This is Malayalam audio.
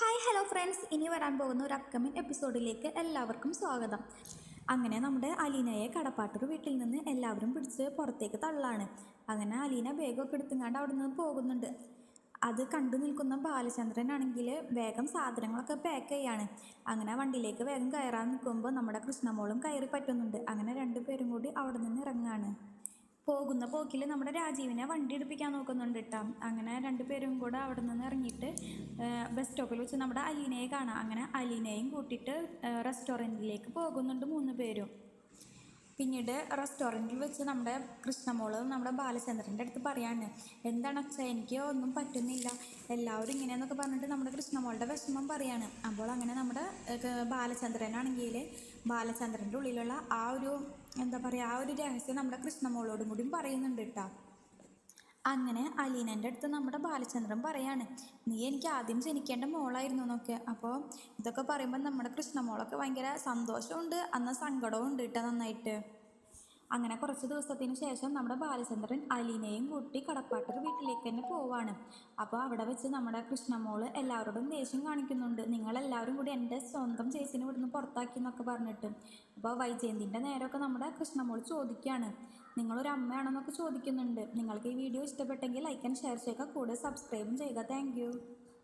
ഹായ് ഹലോ ഫ്രണ്ട്സ് ഇനി വരാൻ പോകുന്ന ഒരു അപ്കമിങ് എപ്പിസോഡിലേക്ക് എല്ലാവർക്കും സ്വാഗതം. അങ്ങനെ നമ്മുടെ അലീനയെ കടപ്പാട്ടൂർ വീട്ടിൽ നിന്ന് എല്ലാവരും പിടിച്ച് പുറത്തേക്ക് തള്ളാണ്. അങ്ങനെ അലീന വേഗമൊക്കെ എടുത്തുങ്ങാണ്ട് അവിടെ നിന്ന് പോകുന്നുണ്ട്. അത് കണ്ടു നിൽക്കുന്ന ബാലചന്ദ്രനാണെങ്കിൽ വേഗം സാധനങ്ങളൊക്കെ പാക്ക് ചെയ്യാണ്. അങ്ങനെ വണ്ടിയിലേക്ക് വേഗം കയറാൻ നിൽക്കുമ്പോൾ നമ്മുടെ കൃഷ്ണമോളും കയറി പറ്റുന്നുണ്ട്. അങ്ങനെ രണ്ടുപേരും കൂടി അവിടെ നിന്ന് ഇറങ്ങാണ്. പോകുന്ന പോക്കിൽ നമ്മുടെ രാജീവിനെ വണ്ടി എടുപ്പിക്കാൻ നോക്കുന്നുണ്ട് കേട്ടോ അങ്ങനെ രണ്ടുപേരും കൂടെ അവിടെ നിന്ന് ഇറങ്ങിയിട്ട് ബസ് സ്റ്റോപ്പിൽ വെച്ച് നമ്മുടെ അലീനയെ കാണാം. അങ്ങനെ അലീനയും കൂട്ടിയിട്ട് റെസ്റ്റോറന്റിലേക്ക് പോകുന്നുണ്ട് മൂന്ന് പേരും. പിന്നീട് റെസ്റ്റോറന്റിൽ വെച്ച് നമ്മുടെ കൃഷ്ണമോൾ നമ്മുടെ ബാലചന്ദ്രന്റെ അടുത്ത് പറയാണ് എന്താണ് അച്ഛ എനിക്ക് ഒന്നും പറ്റുന്നില്ല. എല്ലാവരും ഇങ്ങനെയെന്നൊക്കെ പറഞ്ഞിട്ട് നമ്മുടെ കൃഷ്ണമോളുടെ വിഷമം പറയാണ്. അപ്പോൾ അങ്ങനെ നമ്മുടെ ബാലചന്ദ്രനാണെങ്കിൽ ബാലചന്ദ്രന്റെ ഉള്ളിലുള്ള ആ ഒരു എന്താ പറയുക ആ ഒരു രഹസ്യം നമ്മുടെ കൃഷ്ണമോളോടും കൂടി പറയുന്നുണ്ട് കേട്ടോ. അങ്ങനെ അലീനന്റെ അടുത്ത് നമ്മുടെ ബാലചന്ദ്രൻ പറയാണ് നീ എനിക്ക് ആദ്യം ജനിക്കേണ്ട മോളായിരുന്നു എന്നൊക്കെ. അപ്പോൾ ഇതൊക്കെ പറയുമ്പോൾ നമ്മുടെ കൃഷ്ണമോളൊക്കെ ഭയങ്കര സന്തോഷമുണ്ട് അന്ന് സങ്കടവും ഉണ്ട് കേട്ടോ നന്നായിട്ട്. അങ്ങനെ കുറച്ച് ദിവസത്തിന് ശേഷം നമ്മുടെ ബാലചന്ദ്രൻ അലീനയും കൂട്ടി കടപ്പാട്ടൊരു വീട്ടിലേക്ക് തന്നെ പോവാണ്. അപ്പോൾ അവിടെ വെച്ച് നമ്മുടെ കൃഷ്ണമോൾ എല്ലാവരോടും ദേഷ്യം കാണിക്കുന്നുണ്ട്. നിങ്ങളെല്ലാവരും കൂടി എന്റെ സ്വന്തം ചേച്ചിനെ ഇവിടുന്ന് പുറത്താക്കി എന്നൊക്കെ പറഞ്ഞിട്ട്. അപ്പോൾ വൈജയന്തിന്റെ നേരമൊക്കെ നമ്മുടെ കൃഷ്ണമോൾ ചോദിക്കുകയാണ്. നിങ്ങളൊരു അമ്മയാണെന്നൊക്കെ ചോദിക്കുന്നുണ്ട്. നിങ്ങൾക്ക് ഈ വീഡിയോ ഇഷ്ടപ്പെട്ടെങ്കിൽ ലൈക്ക് ആൻഡ് ഷെയർ ചെയ്യുക. കൂടെ സബ്സ്ക്രൈബും ചെയ്യുക. താങ്ക്